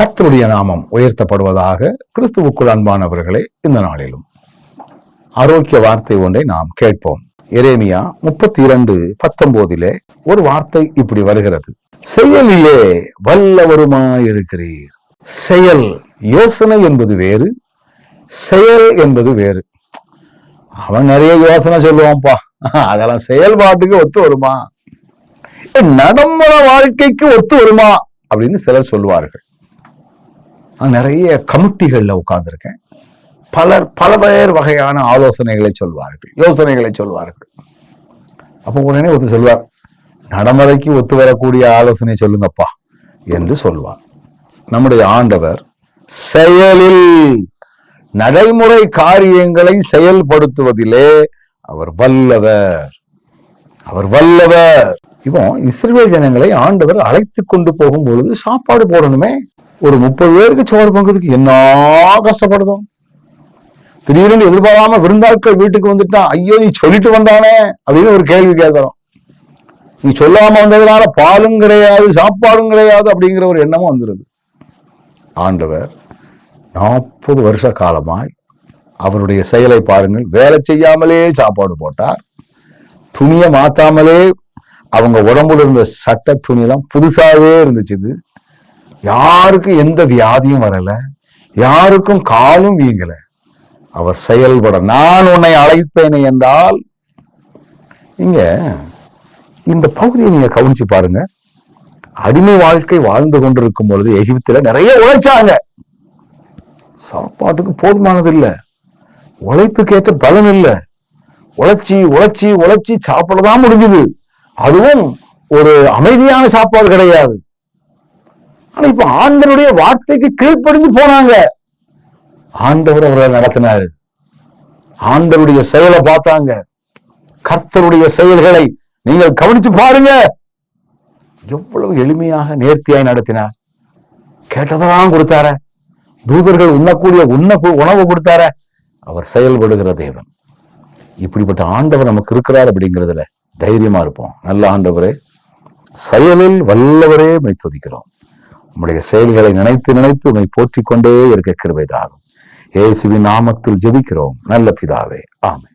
கர்த்தருடைய நாமம் உயர்த்தப்படுவதாக கிறிஸ்துவுக்குள் அன்பானவர்களே இந்த நாளிலும் ஆரோக்கிய வார்த்தை ஒன்றை நாம் கேட்போம். எரேமியா முப்பத்தி இரண்டு பத்தொன்பதிலே ஒரு வார்த்தை இப்படி வருகிறது. செயலிலே வல்லவருமாயிருக்கிறீர். செயல் யோசனை என்பது வேறு செயல் என்பது வேறு. அவன் நிறைய யோசனை சொல்லுவான்ப்பா. அதெல்லாம் செயல்பாட்டுக்கு ஒத்து வருமா? நடைமுறை வாழ்க்கைக்கு ஒத்து வருமா? அப்படின்னு சிலர் சொல்லுவார்கள். நிறைய கமிட்டிகள்ல உட்கார்ந்துருக்கேன். பலர் பல பேர் வகையான ஆலோசனைகளை சொல்வார்கள் யோசனைகளை சொல்வார்கள். அப்போ உடனே ஒருத்தர் சொல்வார். நடைமுறைக்கு ஒத்து வரக்கூடிய ஆலோசனை சொல்லுங்கப்பா என்று சொல்வார். நம்முடைய ஆண்டவர் செயலில் நடைமுறை காரியங்களை செயல்படுத்துவதிலே அவர் வல்லவர். அவர் வல்லவர். இப்போ இஸ்ரேல் ஜனங்களை ஆண்டவர் அழைத்து கொண்டு போகும் பொழுது சாப்பாடு போடணுமே. ஒரு முப்பது பேருக்கு சோறு பொங்குறதுக்கு என்ன கஷ்டப்படுதோம் திடீர்னு எதிர்பாராம விருந்தாட்கள் வீட்டுக்கு வந்துட்டான் ஐயோ நீ சொல்லிட்டு வந்தானே? அப்படின்னு ஒரு கேள்வி கேட்கிறோம். நீ சொல்லாம வந்ததுனால பாலும் கிடையாது சாப்பாடும் கிடையாது அப்படிங்கிற ஒரு எண்ணமும் வந்துருது. ஆண்டவர் நாற்பது வருஷ காலமாய் அவருடைய செயலை பாருங்கள். வேலை செய்யாமலே சாப்பாடு போட்டார். துணியை மாத்தாமலே அவங்க உடம்புல இருந்த சட்ட துணியெல்லாம் புதுசாகவே இருந்துச்சு இது. யாருக்கும் எந்த வியாதியும் வரல யாருக்கும் காலும் வீங்கல. அவர் செயல்பட நான் உன்னை அழைத்தேனே என்றால் இங்க இந்த பகுதியை நீங்க கவனிச்சு பாருங்க. அடிமை வாழ்க்கை வாழ்ந்து கொண்டிருக்கும் பொழுது எகிப்துல நிறைய உழைச்சாங்க. சாப்பாட்டுக்கு போதுமானது இல்லை. உழைப்புக்கேற்ற பலன் இல்லை. உழைச்சி உழைச்சி உழைச்சி சாப்பிடதான் முடிஞ்சது. அதுவும் ஒரு அமைதியான சாப்பாடு கிடையாது. ஆனா இப்ப ஆண்டவருடைய வார்த்தைக்கு கீழ்ப்படிஞ்சு போனாங்க. ஆண்டவர் அவர்களை நடத்தினாரு. ஆண்டவருடைய செயலை பார்த்தாங்க. கர்த்தருடைய செயல்களை நீங்கள் கவனிச்சு பாருங்க. எவ்வளவு எளிமையாக நேர்த்தியாய் நடத்தினார். கேட்டதெல்லாம் கொடுத்தார. தூதர்கள் உண்ணக்கூடிய உண்ண உணவு கொடுத்தார. அவர் செயல்படுகிற தேவன். இப்படிப்பட்ட ஆண்டவர் நமக்கு இருக்கிறார் அப்படிங்கிறதுல தைரியமா இருப்போம். நல்ல ஆண்டவரே செயலில் வல்லவரே மை துதிக்கிறோம். உம்முடைய செயல்களை நினைத்து நினைத்து உண்மை போற்றிக் கொண்டே இருக்க கிருபைதாகும். இயேசுவின் நாமத்தில் ஜெபிக்கிறோம். நல்ல பிதாவே. ஆமை